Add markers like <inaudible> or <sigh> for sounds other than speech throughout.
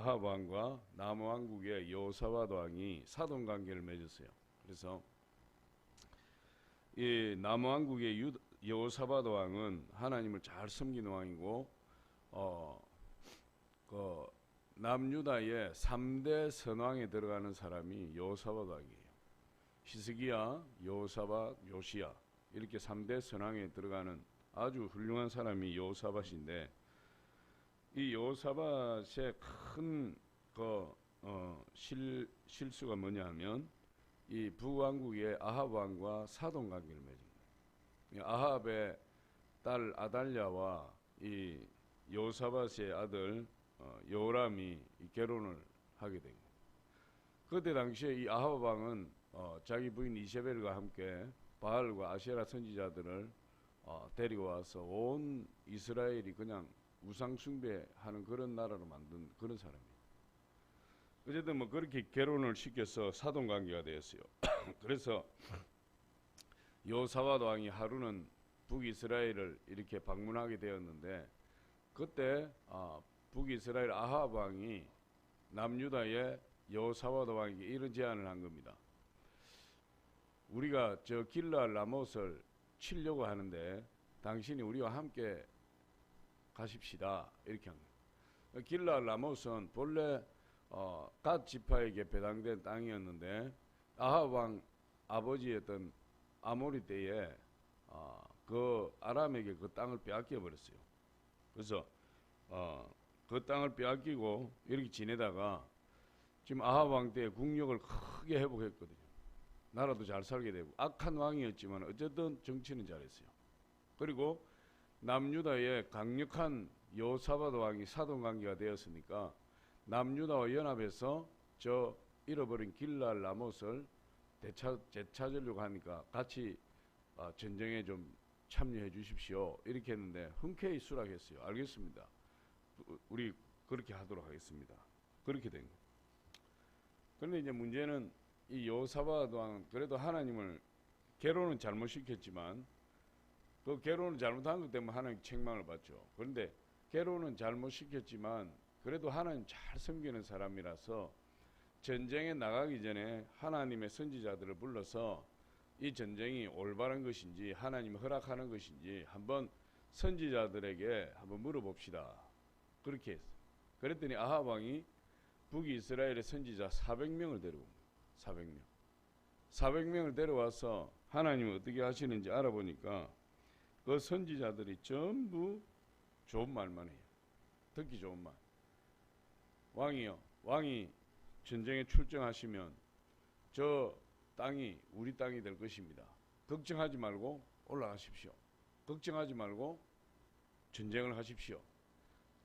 아합 왕과 남은 왕국의 여호사밧 왕이 사돈 관계를 맺었어요. 그래서 이 남은 왕국의 유, 여호사밧 왕은 하나님을 잘 섬기는 왕이고 어 그 남유다의 3대 선왕에 들어가는 사람이 여호사밧 왕이에요. 히스기야, 여호사밧, 요시야 이렇게 3대 선왕에 들어가는 아주 훌륭한 사람이 여호사밧인데 이 여호사밧의 큰그 어, 실, 실수가 뭐냐하면 이 북왕국의 아합 왕과 사돈 관계를 맺은 거예요. 이 아합의 딸 아달랴와 이 여호사밧의 아들 어, 여호람이 이 결혼을 하게 된 거예요. 그때 당시에 이 아합 왕은 어, 자기 부인 이세벨과 함께 바알과 아세라 선지자들을 어, 데리고 와서 온 이스라엘이 그냥 우상 숭배하는 그런 나라로 만든 그런 사람이에요. 어쨌든 뭐 그렇게 결혼을 시켜서 사돈 관계가 되었어요. <coughs> 그래서 여호사밧 왕이 하루는 북이스라엘을 이렇게 방문하게 되었는데 그때 아, 북이스라엘 아합 왕이 남유다의 여호사밧 왕에게 이런 제안을 한 겁니다. 우리가 저 길랄 라못을 치려고 하는데 당신이 우리와 함께 가십시다 이렇게 한 거예요. 길랄 라못은 본래 어, 갓 지파에게 배당된 땅이었는데 아합 왕 아버지였던 아모리 때에 어, 그 아람에게 그 땅을 빼앗겨 버렸어요. 그래서 어, 그 땅을 빼앗기고 이렇게 지내다가 지금 아합 왕때 국력을 크게 회복했거든요. 나라도 잘 살게 되고 악한 왕이었지만 어쨌든 정치는 잘했어요. 그리고 남유다의 강력한 여호사밧 왕이 사돈 관계가 되었으니까 남유다와 연합해서 저 잃어버린 길랄 라못을 되찾, 되찾으려고 하니까 같이 어, 전쟁에 좀 참여해 주십시오. 이렇게 했는데 흔쾌히 수락했어요. 알겠습니다. 우리 그렇게 하도록 하겠습니다. 그렇게 된 거예요. 그런데 이제 문제는 이 여호사밧 왕 그래도 하나님을 결혼은 잘못 시켰지만 그 결혼을 잘못한 것 때문에 하나님 책망을 받죠. 그런데 결혼은 잘못 시켰지만 그래도 하나님 잘 섬기는 사람이라서 전쟁에 나가기 전에 하나님의 선지자들을 불러서 이 전쟁이 올바른 것인지 하나님 허락하는 것인지 한번 선지자들에게 한번 물어봅시다. 그렇게 했어. 그랬더니 아합 왕이 북이스라엘의 선지자 400명을 데려온 거예요. 400명. 400명을 데려와서 하나님은 어떻게 하시는지 알아보니까 그 선지자들이 전부 좋은 말만 해요. 듣기 좋은 말. 왕이요. 왕이 전쟁에 출정하시면 저 땅이 우리 땅이 될 것입니다. 걱정하지 말고 올라가십시오. 걱정하지 말고 전쟁을 하십시오.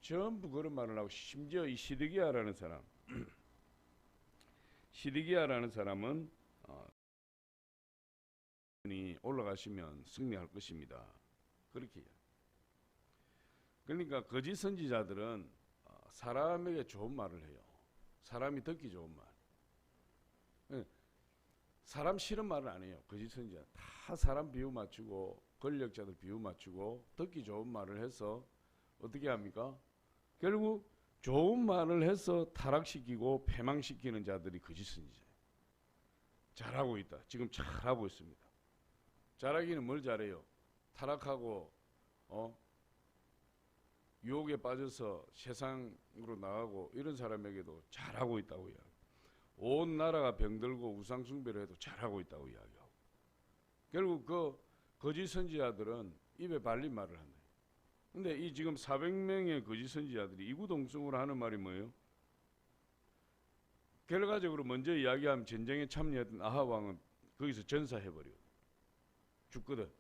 전부 그런 말을 하고 심지어 이 시드기야라는 사람 <clears throat> 시드기야라는 사람은 어, 올라가시면 승리할 것입니다. 그렇게 그러니까 거짓 선지자들은 어, 사람에게 좋은 말을 해요. 사람이 듣기 좋은 말. 예, 사람 싫은 말은 안 해요. 거짓 선지자 다 사람 비유 맞추고 권력자들 비유 맞추고 듣기 좋은 말을 해서 어떻게 합니까? 결국 좋은 말을 해서 타락시키고 패망시키는 자들이 거짓 선지자예요. 잘하고 있다. 지금 잘하고 있습니다. 잘하기는 뭘 잘해요? 타락하고 어 유혹에 빠져서 세상으로 나가고 이런 사람에게도 잘하고 있다고 이야기. 온 나라가 병들고 우상 숭배를 해도 잘하고 있다고 이야기하고. 결국 그 거짓 선지자들은 입에 발린 말을 한다. 근데 이 지금 400명의 거짓 선지자들이 이구동성으로 하는 말이 뭐예요? 결과적으로 먼저 이야기하면 전쟁에 참여했던 아합 왕은 거기서 전사해 버려. 죽거든.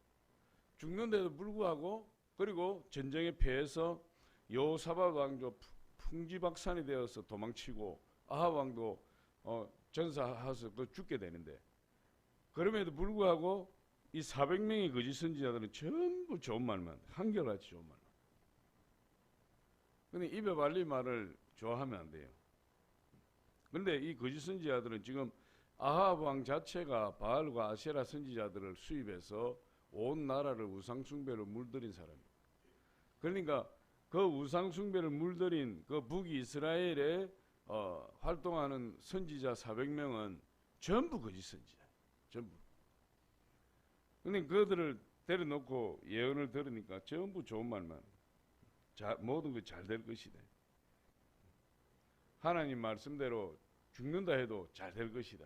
죽는데도 불구하고 그리고 전쟁에 패해서 여호사밧 왕도 풍지박산이 되어서 도망치고 아합 왕도 어, 전사해서 그 죽게 되는데 그럼에도 불구하고 이 400명의 거짓 선지자들은 전부 좋은 말만 한결같이 좋은 말만. 근데 입에 발린 말을 좋아하면 안 돼요. 근데 이 거짓 선지자들은 지금 아합 왕 자체가 바알과 아세라 선지자들을 수입해서 온 나라를 우상 숭배로 물들인 사람이에요. 그러니까 그 우상 숭배를 물들인 그 북이스라엘의 어, 활동하는 선지자 400명은 전부 거짓 선지자. 전부. 근데 그들을 데려놓고 예언을 들으니까 전부 좋은 말만. 자, 모든 것잘될 것이다. 하나님 말씀대로 죽는다 해도 잘 될 것이다.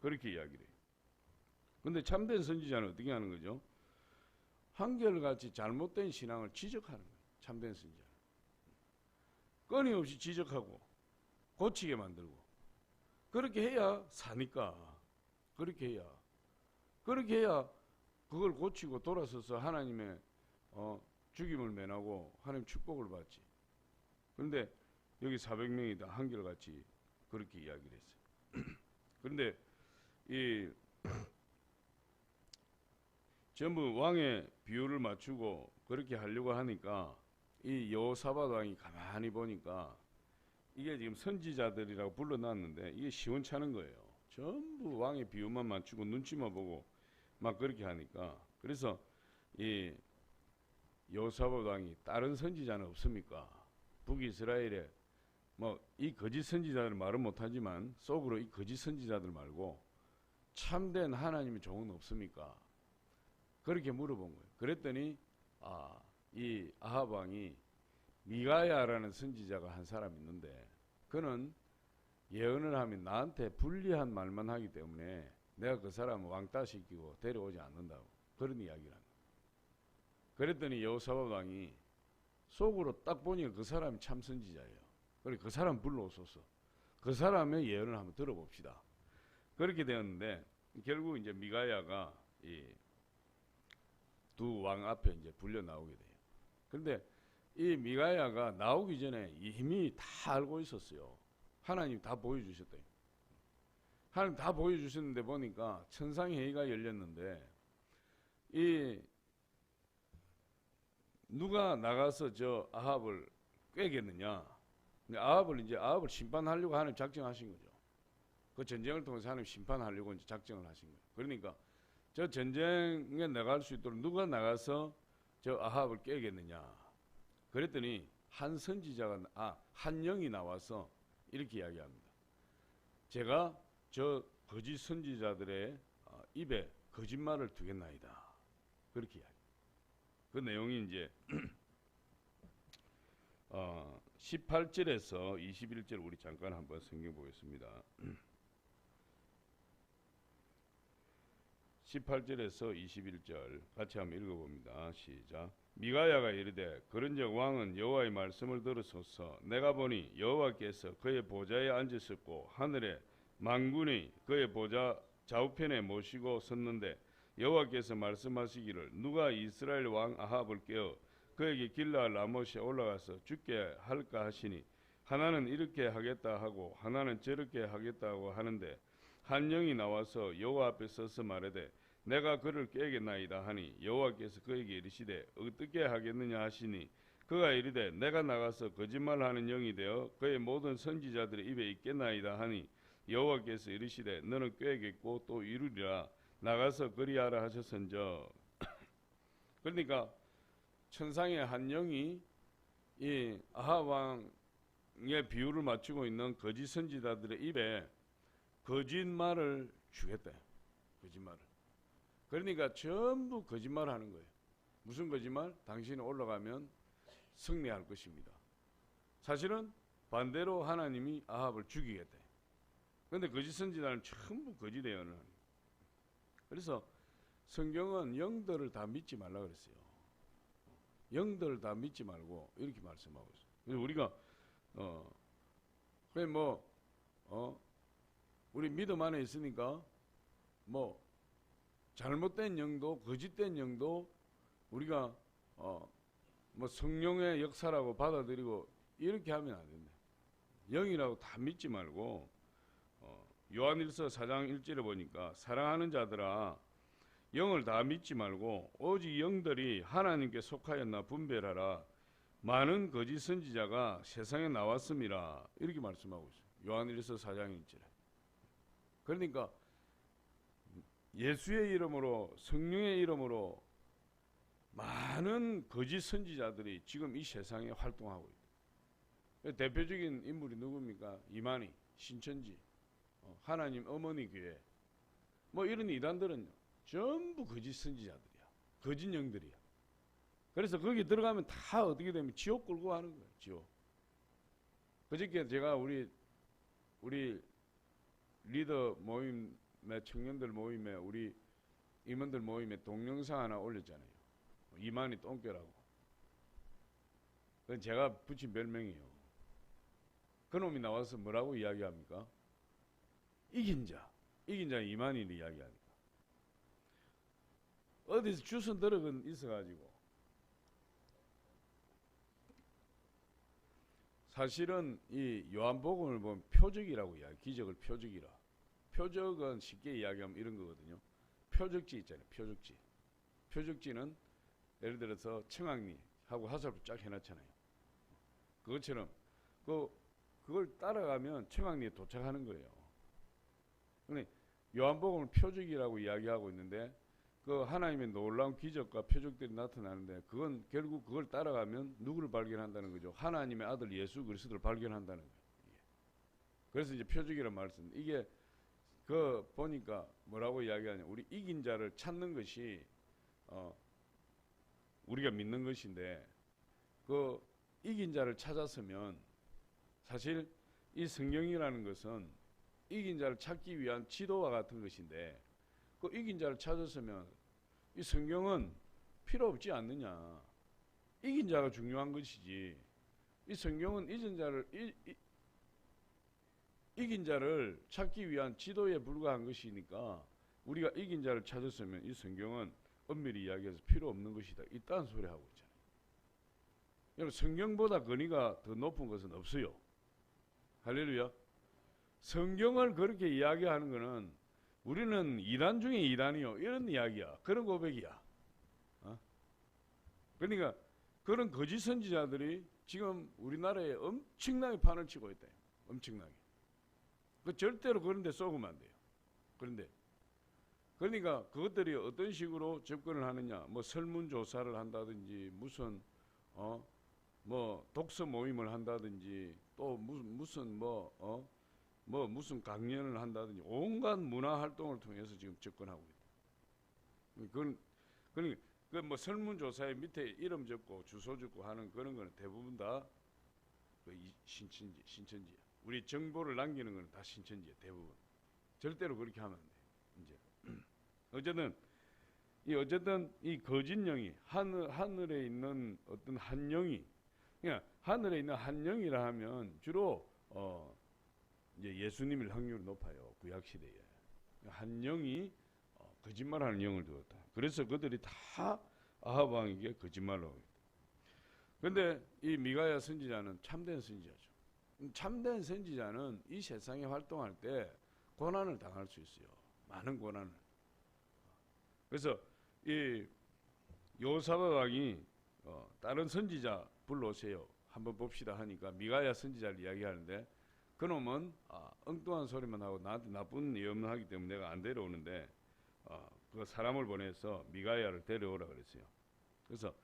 그렇게 이야기를 해요. 근데 참된 선지자는 어떻게 하는 거죠? 한결같이 잘못된 신앙을 지적하는 거예요. 참된 선지자. 끊임없이 지적하고 고치게 만들고 그렇게 해야 사니까 그렇게 해야 그렇게 해야 그걸 고치고 돌아서서 하나님의 어, 죽임을 면하고 하나님 축복을 받지. 그런데 여기 400명이 다 한결같이 그렇게 이야기를 했어요. <clears throat> 그런데 이 전부 왕의 비율을 맞추고 그렇게 하려고 하니까 이 여호사밧 왕이 가만히 보니까 이게 지금 선지자들이라고 불러놨는데 이게 시원찮은 거예요. 전부 왕의 비율만 맞추고 눈치만 보고 막 그렇게 하니까 그래서 이 여호사밧 왕이 다른 선지자는 없습니까? 북이스라엘에 뭐 이 거짓 선지자들 말은 못하지만 속으로 이 거짓 선지자들 말고 참된 하나님의 종은 없습니까? 그렇게 물어본 거예요. 그랬더니 아, 이 아합 왕이 미가야라는 선지자가 한 사람 있는데 그는 예언을 하면 나한테 불리한 말만 하기 때문에 내가 그 사람을 왕따 시키고 데려오지 않는다고 그런 이야기를 한 거예요. 그랬더니 여호사밧 왕이 속으로 딱 보니까 그 사람이 참 선지자예요. 그래 그 사람 불러오소서. 그 사람의 예언을 한번 들어봅시다. 그렇게 되었는데 결국 이제 미가야가 이 두 왕 앞에 이제 불려 나오게 돼요. 그런데 이 미가야가 나오기 전에 이미 다 알고 있었어요. 하나님 다 보여주셨대요. 하나님 다 보여주셨는데 보니까 천상회의가 열렸는데 이 누가 나가서 저 아합을 꿰겠느냐? 아합을 이제 아합을 심판하려고 하나님 작정하신 거죠. 그 전쟁을 통해서 하나님 심판하려고 이제 작정을 하신 거예요. 그러니까 저 전쟁에 나갈 수 있도록 누가 나가서 저 아합을 깨겠느냐? 그랬더니 한 선지자가 아 한 영이 나와서 이렇게 이야기합니다. 제가 저 거짓 선지자들의 어, 입에 거짓말을 두겠나이다. 그렇게 이야기. 그 내용이 이제 <clears throat> 어, 18절에서 21절 우리 잠깐 한번 성경 보겠습니다. <clears throat> 18절에서 21절 같이 한번 읽어봅니다. 시작. 미가야가 이르되 그런즉 왕은 여호와의 말씀을 들으소서 내가 보니 여호와께서 그의 보좌에 앉으셨고 하늘에 만군이 그의 보좌 좌우편에 모시고 섰는데 여호와께서 말씀하시기를 누가 이스라엘 왕 아합을 깨어 그에게 길라 라못에 올라가서 죽게 할까 하시니 하나는 이렇게 하겠다 하고 하나는 저렇게 하겠다고 하는데 한 영이 나와서 여호와 앞에 서서 말하되 내가 그를 깨겠나이다 하니 여호와께서 그에게 이르시되 어떻게 하겠느냐 하시니 그가 이르되 내가 나가서 거짓말하는 영이 되어 그의 모든 선지자들의 입에 있겠나이다 하니 여호와께서 이르시되 너는 꾀겠고 또 이루리라 나가서 그리하라 하셨은저 <coughs> 그러니까 천상의 한 영이 이 아합 왕의 비율을 맞추고 있는 거짓 선지자들의 입에 거짓말을 주겠다. 거짓말을. 그러니까 전부 거짓말 하는 거예요. 무슨 거짓말? 당신이 올라가면 승리할 것입니다. 사실은 반대로 하나님이 아합을 죽이겠다. 그런데 거짓 선지자는 전부 거짓 예언을 하는. 그래서 성경은 영들을 다 믿지 말라 그랬어요. 영들을 다 믿지 말고 이렇게 말씀하고 있어요. 그래서 우리가 어 그래 뭐 어 우리 믿음 안에 있으니까 뭐 잘못된 영도 거짓된 영도 우리가 어 뭐 성령의 역사라고 받아들이고 이렇게 하면 안 된다. 영이라고 다 믿지 말고 어 요한일서 4장 1절에 보니까 사랑하는 자들아 영을 다 믿지 말고 오직 영들이 하나님께 속하였나 분별하라. 많은 거짓 선지자가 세상에 나왔습니다. 이렇게 말씀하고 있어요. 요한일서 4장 1절에. 그러니까 예수의 이름으로 성령의 이름으로 많은 거짓 선지자들이 지금 이 세상에 활동하고 있다. 대표적인 인물이 누굽니까? 이만희, 신천지, 어, 하나님 어머니 교회. 뭐 이런 이단들은 전부 거짓 선지자들이야. 거짓 영들이야. 그래서 거기 들어가면 다 어떻게 되면 지옥 끌고 가는 거예요. 지옥. 그저께 제가 우리 우리 리더 모임 의 청년들 모임에 우리 임원들 모임에 동영상 하나 올렸잖아요. 이만희 똥개라고. 그건 제가 붙인 별명이에요. 그놈이 나와서 뭐라고 이야기합니까? 이긴 자, 이긴 자 이만희를 이야기하니까. 어디서 주선 들어건 있어가지고 사실은 이 요한복음을 보면 표적이라고 이야기, 기적을 표적이라. 표적은 쉽게 이야기하면 이런 거거든요. 표적지 있잖아요. 표적지. 표적지는 예를 들어서 청학리 하고 화살표 쫙 해놨잖아요. 그것처럼 그 그걸 따라가면 청학리에 도착하는 거예요. 근데 요한복음을 표적이라고 이야기하고 있는데 그 하나님의 놀라운 기적과 표적들이 나타나는데 그건 결국 그걸 따라가면 누구를 발견한다는 거죠. 하나님의 아들 예수 그리스도를 발견한다는 거예요. 그래서 이제 표적이라는 씁니다. 이게 그 보니까 뭐라고 이야기하냐. 우리 이긴 자를 찾는 것이 어 우리가 믿는 것인데 그 이긴 자를 찾았으면 사실 이 성경이라는 것은 이긴 자를 찾기 위한 지도와 같은 것인데 그 이긴 자를 찾았으면 이 성경은 필요 없지 않느냐. 이긴 자가 중요한 것이지. 이 성경은 이긴 자를 이, 이, 이긴 자를 찾기 위한 지도에 불과한 것이니까 우리가 이긴 자를 찾았으면 이 성경은 엄밀히 이야기해서 필요 없는 것이다. 이딴 소리 하고 있잖아요. 여러분 성경보다 권위가 더 높은 것은 없어요. 할렐루야. 성경을 그렇게 이야기하는 것은 우리는 이단 중에 이단이요. 이런 이야기야. 그런 고백이야. 어? 그러니까 그런 거짓 선지자들이 지금 우리나라에 엄청나게 판을 치고 있다. 엄청나게. 그 절대로 그런데 쏘으면 안 돼요. 그런데 그러니까 그것들이 어떤 식으로 접근을 하느냐, 뭐 설문 조사를 한다든지 무슨 어 뭐 독서 모임을 한다든지 또 무슨 무슨 뭐 어? 뭐 무슨 강연을 한다든지 온갖 문화 활동을 통해서 지금 접근하고 있다. 그건 그러니까 그뭐 설문 조사에 밑에 이름 적고 주소 적고 하는 그런 거는 대부분 다 그 신천지 신천지야. 우리 정보를 남기는 거는 다 신천지야 대부분. 절대로 그렇게 하면 안 돼. 이제 <clears throat> 어쨌든 이 어쨌든 이 거짓 영이 하늘 하늘에 있는 어떤 한 영이 그냥 하늘에 있는 한 영이라 하면 주로 어 이제 예수님일 확률이 높아요. 구약 시대에 한 영이 어, 거짓말하는 영을 두었다. 그래서 그들이 다 아합 왕에게 있다. 근데 이 미가야 선지자는 참된 선지자죠. 참된 선지자는 이 세상에 활동할 때 고난을 당할 수 있어요. 많은 고난을. 그래서 이 요사바 왕이 어, 다른 선지자 불러오세요. 한번 봅시다 하니까 미가야 선지자를 이야기하는데 그놈은 아, 엉뚱한 소리만 하고 나한테 나쁜 예언을 하기 때문에 내가 안 데려오는데 어, 그 사람을 보내서 미가야를 데려오라 그랬어요. 그래서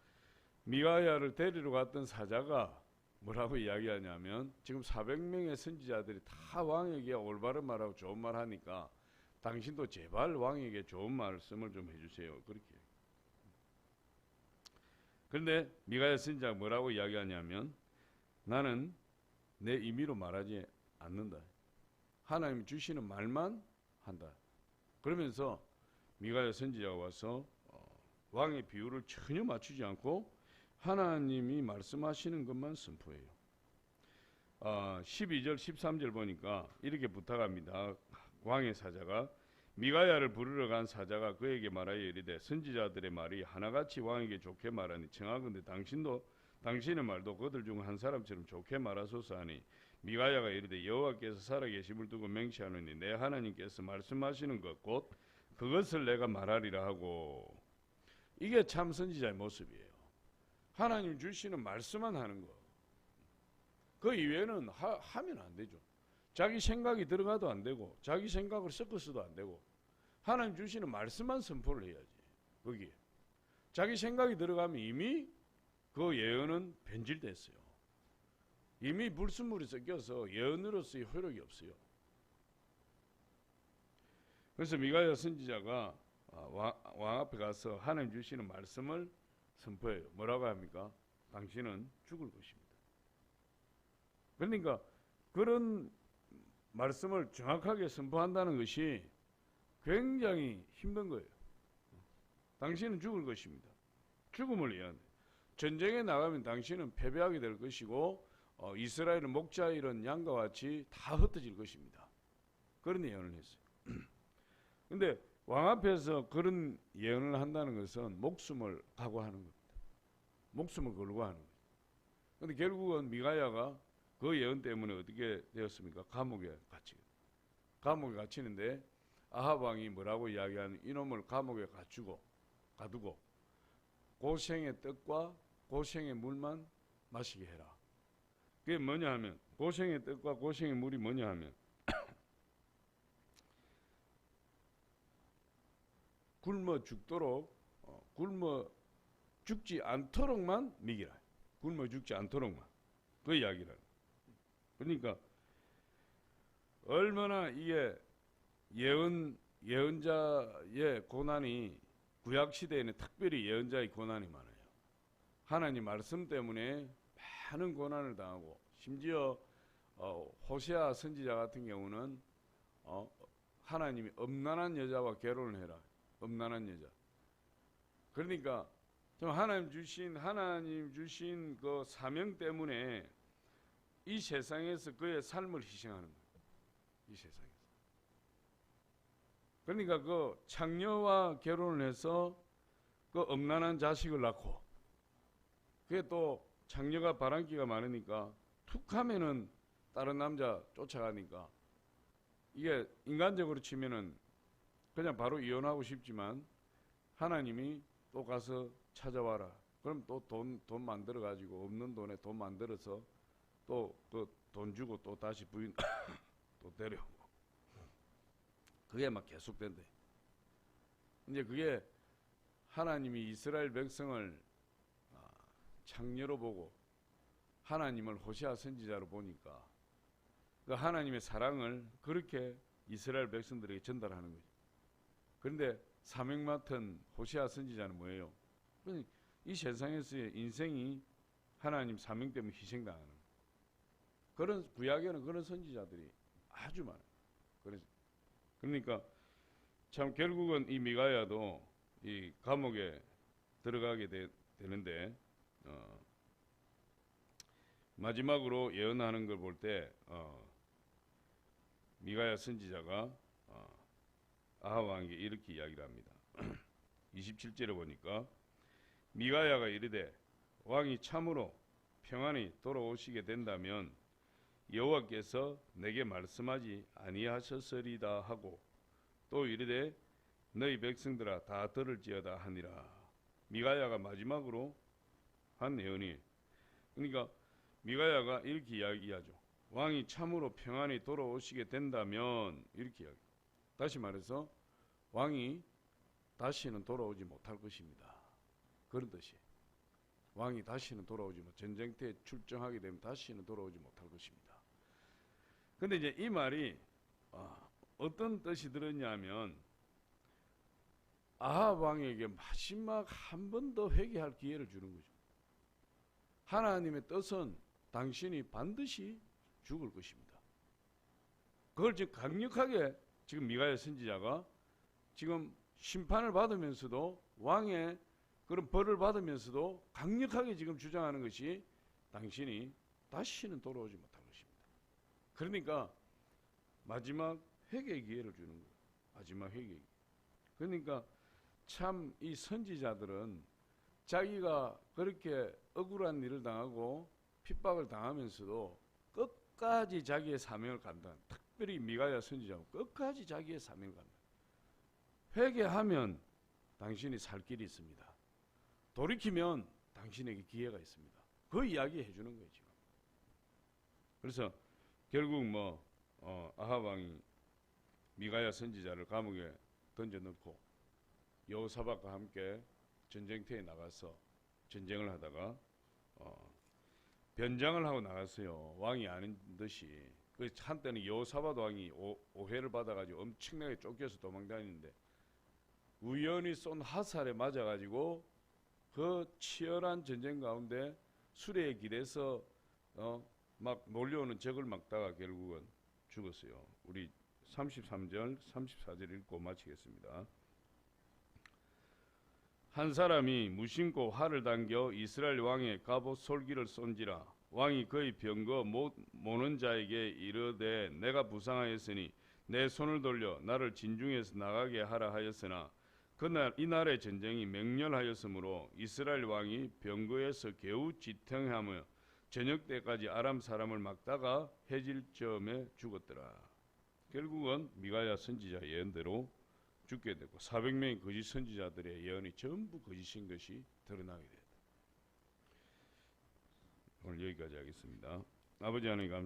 미가야를 데리러 갔던 사자가 뭐라고 이야기하냐면 지금 400명의 선지자들이 다 왕에게 올바른 말하고 좋은 말 하니까 당신도 제발 왕에게 좋은 말씀을 좀 해주세요. 그렇게. 그런데 미가야 선지자가 뭐라고 이야기하냐면 나는 내 임의로 말하지 않는다. 하나님 주시는 말만 한다. 그러면서 미가야 선지자가 와서 어, 왕의 비율을 전혀 맞추지 않고 하나님이 말씀하시는 것만 선포해요. 어, 12절 13절 보니까 이렇게 부탁합니다. 왕의 사자가 미가야를 부르러 간 사자가 그에게 말하여 이르되 선지자들의 말이 하나같이 왕에게 좋게 말하니 청하건대 당신도 당신의 말도 그들 중 한 사람처럼 좋게 말하소서 하니 미가야가 이르되 여호와께서 살아계심을 두고 맹시하노니 내 하나님께서 말씀하시는 것 곧 그것을 내가 말하리라 하고 이게 참 선지자의 모습이에요. 하나님 주시는 말씀만 하는 거. 그 이외에는 하, 하면 안 되죠. 자기 생각이 들어가도 안 되고 자기 생각을 섞어서도 안 되고 하나님 주시는 말씀만 선포를 해야지. 거기 자기 생각이 들어가면 이미 그 예언은 변질됐어요. 이미 불순물이 섞여서 예언으로서의 효력이 없어요. 그래서 미가야 선지자가 아, 왕, 왕 앞에 가서 하나님 주시는 말씀을 선포해요. 뭐라고 합니까? 당신은 죽을 것입니다. 그러니까 그런 말씀을 정확하게 선포한다는 것이 굉장히 힘든 거예요. 당신은 죽을 것입니다. 죽음을 예언해. 전쟁에 나가면 당신은 패배하게 될 것이고 어, 이스라엘은 목자 이런 양과 같이 다 흩어질 것입니다. 그런 예언을 했어요. <clears throat> 근데 왕 앞에서 그런 예언을 한다는 것은 목숨을 각오하는 겁니다. 목숨을 걸고 하는 거죠. 근데 결국은 미가야가 그 예언 때문에 어떻게 되었습니까? 감옥에 갇히. 감옥에 갇히는데 아합 왕이 뭐라고 이야기하는 이놈을 감옥에 갇히고 가두고 고생의 떡과 고생의 물만 마시게 해라. 그게 뭐냐 하면 고생의 떡과 고생의 물이 뭐냐 하면 굶어 죽도록 어, 굶어 죽지 않도록만 먹이라. 굶어 죽지 않도록만 그 이야기를. 그러니까 얼마나 이게 예언 예언자의 고난이 구약 시대에는 특별히 예언자의 고난이 많아요. 하나님 말씀 때문에 많은 고난을 당하고 심지어 어, 호세아 선지자 같은 경우는 어, 하나님이 엄난한 여자와 결혼을 해라. 엄난한 여자. 그러니까 좀 하나님 주신 하나님 주신 그 사명 때문에 이 세상에서 그의 삶을 희생하는 거예요. 이 세상에서. 그러니까 그 창녀와 결혼을 해서 그 엄난한 자식을 낳고 그게 또 창녀가 바람기가 많으니까 툭 하면은 다른 남자 쫓아가니까 이게 인간적으로 치면은 그냥 바로 이혼하고 싶지만 하나님이 또 가서 찾아와라. 그럼 또 돈 돈 만들어 가지고 없는 돈에 돈 만들어서 또 그 돈 주고 또 다시 부인 <coughs> 또 데려오고 그게 막 계속된대. 이제 그게 하나님이 이스라엘 백성을 아, 창녀로 보고 하나님을 호시아 선지자로 보니까 그 하나님의 사랑을 그렇게 이스라엘 백성들에게 전달하는 거죠. 그런데 사명 맡은 호시아 선지자는 뭐예요? 이 세상에서의 인생이 하나님 사명 때문에 희생당하는 그런 구약에는 그런 선지자들이 아주 많아요. 그러니까 참 결국은 이 미가야도 이 감옥에 들어가게 되, 는데 어, 마지막으로 예언하는 걸 볼때 어, 미가야 선지자가 어, 아하 왕에게 이렇게 이야기를 합니다. <clears throat> 27절에 보니까 미가야가 이르되 왕이 참으로 평안히 돌아오시게 된다면 여호와께서 내게 말씀하지 아니하셨으리다 하고 또 이르되 너희 백성들아 다 들을지어다 하니라. 미가야가 마지막으로 한 예언이 그러니까 미가야가 이렇게 이야기하죠. 왕이 참으로 평안히 돌아오시게 된다면 이렇게 이야기 다시 말해서 왕이 다시는 돌아오지 못할 것입니다 그런 뜻이 왕이 다시는 돌아오지 못 전쟁터에 출정하게 되면 다시는 돌아오지 못할 것입니다 근데 이제 이 말이 어, 어떤 뜻이 들었냐면 아합 왕에게 마지막 한 번 더 회개할 기회를 주는 거죠. 하나님의 뜻은 당신이 반드시 죽을 것입니다. 그걸 지금 강력하게 지금 미가야 선지자가 지금 심판을 받으면서도 왕의 그런 벌을 받으면서도 강력하게 지금 주장하는 것이 당신이 다시는 돌아오지 못합니다. 그러니까 마지막 회개 기회를 주는 거예요. 마지막 회개. 그러니까 참 이 선지자들은 자기가 그렇게 억울한 일을 당하고 핍박을 당하면서도 끝까지 자기의 사명을 감당. 특별히 미가야 선지자는 끝까지 자기의 사명을 감당. 회개하면 당신이 살 길이 있습니다. 돌이키면 당신에게 기회가 있습니다. 그 이야기 해주는 거예요 지금. 그래서 결국 뭐 어, 아합 왕이 미가야 선지자를 감옥에 던져넣고 여호사박과 함께 전쟁터에 나가서 전쟁을 하다가 어, 변장을 하고 나갔어요. 왕이 아닌 듯이. 그 한때는 여호사밧 왕이 오, 오해를 받아가지고 엄청나게 쫓겨서 도망다니는데 우연히 쏜 화살에 맞아가지고 그 치열한 전쟁 가운데 수레에 기대서 어, 막 몰려오는 적을 막다가 결국은 죽었어요. 우리 33절, 34절 읽고 마치겠습니다. 한 사람이 무심코 활을 당겨 이스라엘 왕의 갑옷 솔기를 쏜지라 왕이 그의 병거 못 모는 자에게 이르되 내가 부상하였으니 내 손을 돌려 나를 진중에서 나가게 하라 하였으나 그날 이날의 전쟁이 맹렬하였으므로 이스라엘 왕이 병거에서 겨우 지탱하며 저녁 때까지 아람 사람을 막다가 해질 점에 죽었더라. 결국은 미가야 선지자 예언대로 죽게 되고 400명의 거짓 선지자들의 예언이 전부 거짓인 것이 드러나게 됐다. 오늘 여기까지 하겠습니다. 아버지 하나님 감사.